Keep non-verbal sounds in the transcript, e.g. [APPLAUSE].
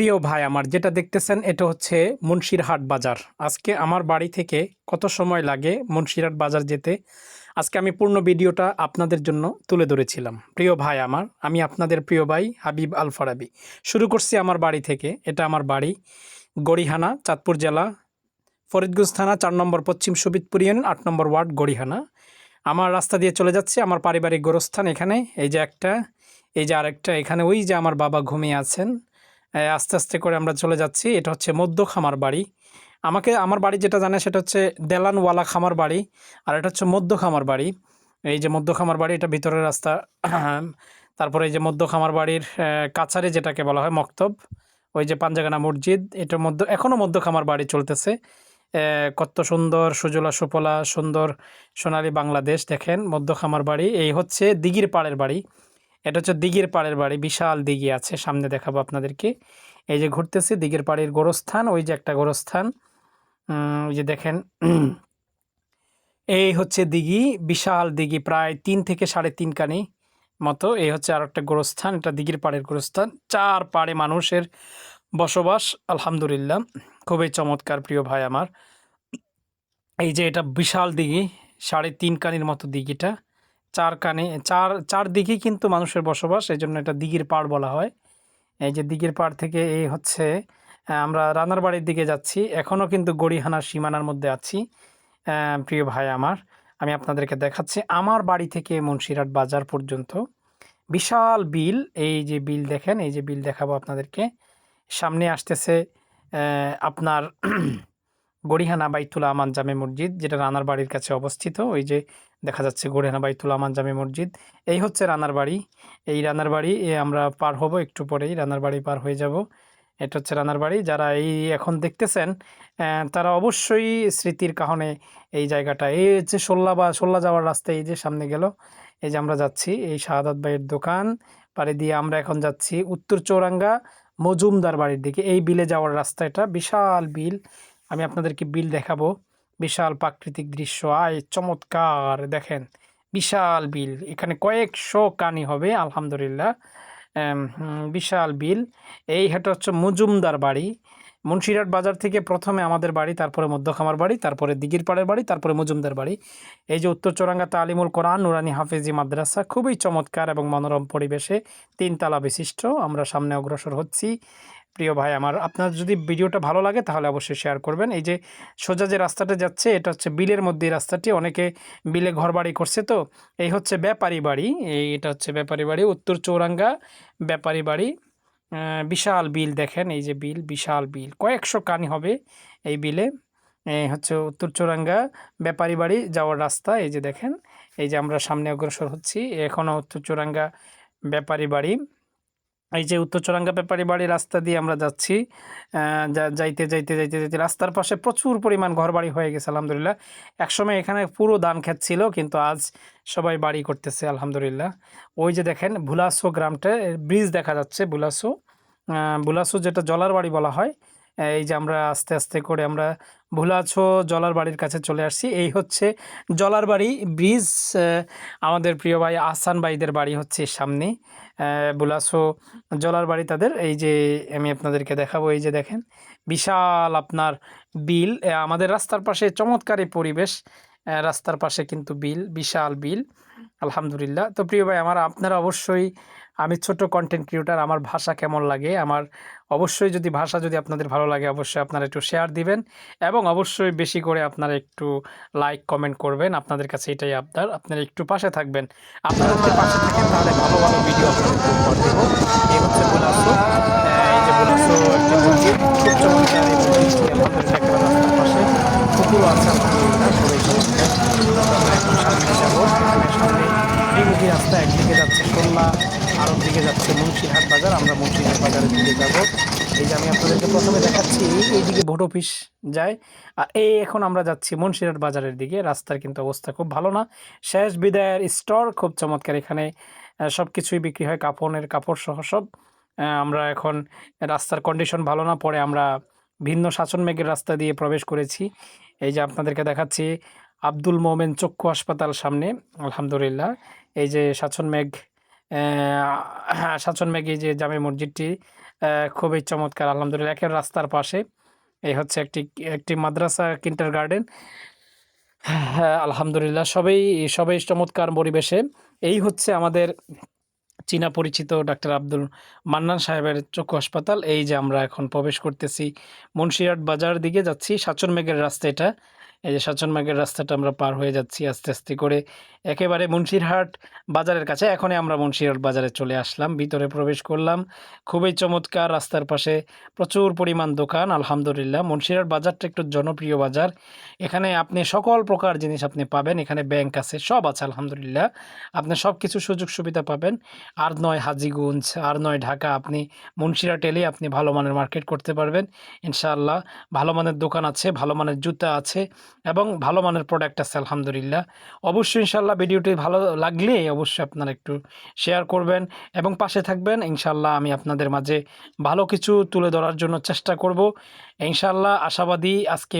প্রিয় ভাই আমার, যেটা দেখতেছেন এটা হচ্ছে মুন্সিরহাট বাজার। আজকে আমার বাড়ি থেকে কত সময় লাগে মুন্সিরহাট বাজার যেতে? আজকে আমি পূর্ণ ভিডিওটা আপনাদের জন্য তুলে ধরেছিলাম। প্রিয় ভাই আমার, আমি আপনাদের প্রিয় ভাই হাবিব আল ফারাবি। শুরু করছি আমার বাড়ি থেকে। এটা আমার বাড়ি গড়িহানা, চাঁদপুর জেলা, ফরিদগঞ্জ থানা, চার নম্বর পশ্চিম সুবিদপুর ইউনিয়ন, আট নম্বর ওয়ার্ড গড়িহানা। আমার রাস্তা দিয়ে চলে যাচ্ছে, আমার পারিবারিক গোরস্থান এখানে। এই যে একটা, এই যে আরেকটা, এখানে ওই যে আমার বাবা ঘুমিয়ে আছেন। আস্তে আস্তে করে আমরা চলে যাচ্ছি। এটা হচ্ছে মধ্য খামার বাড়ি। আমাকে আমার বাড়ি যেটা জানে সেটা হচ্ছে দেলানওয়ালা খামার বাড়ি আর এটা হচ্ছে মধ্য খামার বাড়ি। এই যে মধ্য খামার বাড়ি, এটা ভিতরের রাস্তা। তারপরে এই যে মধ্য খামার বাড়ির কাছারি যেটাকে বলা হয় মক্তব, ওই যে পাঞ্জাগানা মসজিদ এটার মধ্যে এখনও মধ্য খামার বাড়ি চলতেছে। কত সুন্দর সুজলা সুফলা সুন্দর সোনালী বাংলাদেশ, দেখেন মধ্য খামার বাড়ি। এই হচ্ছে দিঘির পাড়ের বাড়ি। এটা হচ্ছে দিঘির পাড়ের বাড়ি, বিশাল দিঘি আছে, সামনে দেখাবো আপনাদেরকে। এই যে ঘুরতেছি, দিঘির পাড়ির গোরস্থান, ওই যে একটা গোরস্থান। ওই যে দেখেন, এই হচ্ছে দিঘি, বিশাল দিঘি, প্রায় তিন থেকে সাড়ে তিন কানি মতো। এই হচ্ছে আর একটা গোরস্থান, এটা দিঘির পাড়ের গোরস্থান। চার পাড়ে মানুষের বসবাস, আলহামদুলিল্লাহ। খুবই চমৎকার, প্রিয় ভাই আমার। এই যে এটা বিশাল দিঘি, সাড়ে তিন কানির মতো দিঘিটা। চার কানে চার চার দিকেই কিন্তু মানুষের বসবাস এই জন্য এটা দিঘির পাড় বলা হয়। এই যে দিঘির পাড় থেকে এই হচ্ছে আমরা রানার বাড়ির দিকে যাচ্ছি। এখনও কিন্তু গড়িহানার সীমানার মধ্যে আছি প্রিয় ভাই আমার। আমি আপনাদেরকে দেখাচ্ছি, আমার বাড়ি থেকে মুন্সিরহাট বাজার পর্যন্ত। বিশাল বিল, এই যে বিল দেখেন, এই যে বিল দেখাবো আপনাদেরকে। সামনে আসতেছে আপনার [CLEARS THROAT] গড়িহানা বাইতুল আমান জামে মসজিদ, যেটা রানার বাড়ির কাছে অবস্থিত। ওই যে দেখা যাচ্ছে গড়িহানা বাইতুল আমান জামে মসজিদ। এই হচ্ছে রানার বাড়ি। এই রানার বাড়ি, এ আমরা পার হব একটু পরেই, রানার বাড়ি পার হয়ে যাব। এটা হচ্ছে রানার বাড়ি। যারা এই এখন দেখতেছেন তারা অবশ্যই স্মৃতির কারণে এই জায়গাটা, এই হচ্ছে সোল্লা বা সোল্লা যাওয়ার রাস্তা এই যে সামনে গেল, এই যে আমরা যাচ্ছি, এই শাহাদাত ভাইয়ের দোকান, পাড়ে দিয়ে আমরা এখন যাচ্ছি উত্তর চৌরাঙ্গা, মজুমদার বাড়ির দিকে। এই বিলে যাওয়ার রাস্তা এটা, বিশাল বিল। আমি আপনাদেরকে বিল দেখাবো। বিশাল প্রাকৃতিক দৃশ্য। আয়, চমৎকার। দেখেন, বিশাল বিল। এখানে কয়েকশো কানি হবে, আলহামদুলিল্লাহ। বিশাল বিল। এই হেটা হচ্ছে মজুমদার বাড়ি। মুন্সিরহাট বাজার থেকে প্রথমে আমাদের বাড়ি, তারপরে মধ্যখামার বাড়ি, তারপরে দিঘির পাড়ের বাড়ি, তারপরে মজুমদার বাড়ি। এই যে উত্তর চৌরাঙ্গা তালিমুল কোরআন, নুরানি হাফেজি মাদ্রাসা, খুবই চমৎকার এবং মনোরম পরিবেশে তিনতলা বিশিষ্ট। আমরা সামনে অগ্রসর হচ্ছি। প্রিয় ভাই, আমার আপনার যদি ভিডিওটা ভালো লাগে তাহলে অবশ্যই শেয়ার করবেন। এই যে সোজা যে রাস্তাটা যাচ্ছে, এটা হচ্ছে বিলের মধ্যে রাস্তাটি। অনেকে বিলে ঘর বাড়ি করছে তো। এই হচ্ছে ব্যাপারী বাড়ি। এই এটা হচ্ছে ব্যাপারী বাড়ি। উত্তর চৌরাঙ্গা ব্যাপারী বাড়ি। বিশাল বিল দেখেন, এই যে বিল, বিশাল বিল। কয়েকশো কানি হবে এই বিলে। এই হচ্ছে উত্তর চৌরাঙ্গা ব্যাপারী বাড়ি যাওয়ার রাস্তা। এই যে দেখেন, এই যে আমরা সামনে অগ্রসর হচ্ছি। এখনও উত্তর চৌরাঙ্গা ব্যাপারী বাড়ি। এই যে উত্তর চৌরাঙ্গা পেপারি বাড়ি রাস্তা দিয়ে আমরা যাচ্ছি যাইতে যাইতে যাইতে যাইতে, রাস্তার পাশে প্রচুর পরিমাণ ঘরবাড়ি হয়ে গেছে, আলহামদুলিল্লাহ। একসময় এখানে পুরো ধান ক্ষেত ছিল, কিন্তু আজ সবাই বাড়ি করতেছে, আলহামদুলিল্লাহ। ওই যে দেখেন ভুলাসো গ্রামটা ব্রিজ দেখা যাচ্ছে ভুলাসো। ভুলাসো যেটা জলার বাড়ি বলা হয় এই যে আমরা আস্তে আস্তে করে আমরা ভুলাছো জলার বাড়ির কাছে চলে আসছি। এই হচ্ছে জলার বাড়ি ব্রিজ আমাদের প্রিয় ভাই আসান ভাইদের বাড়ি হচ্ছে সামনে। বুলাসো জলার বাড়ি তাদের। এই যে আমি আপনাদেরকে দেখাবো, এই যে দেখেন, বিশাল আপনার বিল। আমাদের রাস্তার পাশে চমৎকার পরিবেশ। রাস্তার পাশে কিন্তু বিল, বিশাল বিল। আলহামদুলিল্লাহ। তো প্রিয় ভাই, আমার, আপনারা অবশ্যই, আমি ছোট কন্টেন্ট ক্রিয়েটার আমার ভাষা কেমন লাগে? আমার অবশ্যই যদি ভাষা যদি আপনাদের ভালো লাগে, অবশ্যই আপনারা একটু শেয়ার দিবেন এবং অবশ্যই বেশি করে আপনারা একটু লাইক কমেন্ট করবেন। আপনাদের কাছে এটাই আপনার আপনারা একটু পাশে থাকবেন। আপনারা পাশে থাকেন, তাহলে আপনাদের উপহার দেবো এই হচ্ছে বোলাসো এই যে একটি পাশে পুকুরও আছে রাস্তা একদিকে যাচ্ছে সোল্লা আর দিকে যাচ্ছে মুন্সিরহাট বাজার আমরা মুন্সিরহাট বাজারের দিকে যাব। এই যে আমি আপনাদেরকে প্রথমে দেখাচ্ছি এইদিকে ভোট অফিস যায় আর এই এখন আমরা যাচ্ছি মুন্সিরহাট বাজারের দিকে রাস্তার কিন্তু অবস্থা খুব ভালো না শেষ বিদায়ের স্টোর খুব চমৎকার এখানে সব কিছুই বিক্রি হয় কাপড়ের কাপড় সহ সব আমরা এখন রাস্তার কন্ডিশন ভালো না পড়ে আমরা ভিন্ন শাসন মেঘের রাস্তা দিয়ে প্রবেশ করেছি। এই যে আপনাদেরকে দেখাচ্ছি, আব্দুল মোমেন চক্ষু হাসপাতাল সামনে, আলহামদুলিল্লাহ। এই যে শাসন মেঘ শাসন মেঘ যে জামে মসজিদটি খুবই চমৎকার, আলহামদুলিল্লাহ। একের রাস্তার পাশে, এই হচ্ছে একটি একটি মাদ্রাসা কিন্টার গার্ডেন আলহামদুলিল্লাহ, সবাই সবাই চমৎকার পরিবেশে। এই হচ্ছে আমাদের চীনা পরিচিত ডাক্তার আব্দুল মান্নান সাহেবের চক্ষু হাসপাতাল। এই যে আমরা এখন প্রবেশ করতেছি মুন্সিরহাট বাজার দিকে যাচ্ছি। সাচর মেঘের রাস্তা এটা। এই যে মেঘের রাস্তাটা আমরা পার হয়ে যাচ্ছি আস্তে আস্তে করে। একেবারে মুন্সিরহাট বাজারের কাছে। এখনই আমরা মুন্সিরহাট বাজারে চলে আসলাম, ভিতরে প্রবেশ করলাম। খুবই চমৎকার রাস্তার পাশে প্রচুর পরিমাণ দোকান, আলহামদুলিল্লাহ। মুন্সিরহাট বাজারটা একটু জনপ্রিয় বাজার। এখানে আপনি সকল প্রকার জিনিস আপনি পাবেন, এখানে ব্যাংক আছে, সব আছে, আলহামদুলিল্লাহ। আপনি সব কিছু সুযোগ সুবিধা পাবেন। আর নয় হাজিগঞ্জ, আর নয় ঢাকা, আপনি মুন্সিরহাট এলে আপনি ভালো মানের মার্কেট করতে পারবেন, ইনশাআল্লাহ। ভালো মানের দোকান আছে, ভালো মানের জুতা আছে। এবং ভালো মানের প্রোডাক্ট আছে, আলহামদুলিল্লাহ। অবশ্যই ইনশাল্লাহ ভিডিওটি ভালো লাগলে অবশ্যই আপনারা একটু শেয়ার করবেন এবং পাশে থাকবেন। ইনশাল্লাহ আমি আপনাদের মাঝে ভালো কিছু তুলে ধরার জন্য চেষ্টা করব। ইনশাল্লাহ আশাবাদী আজকে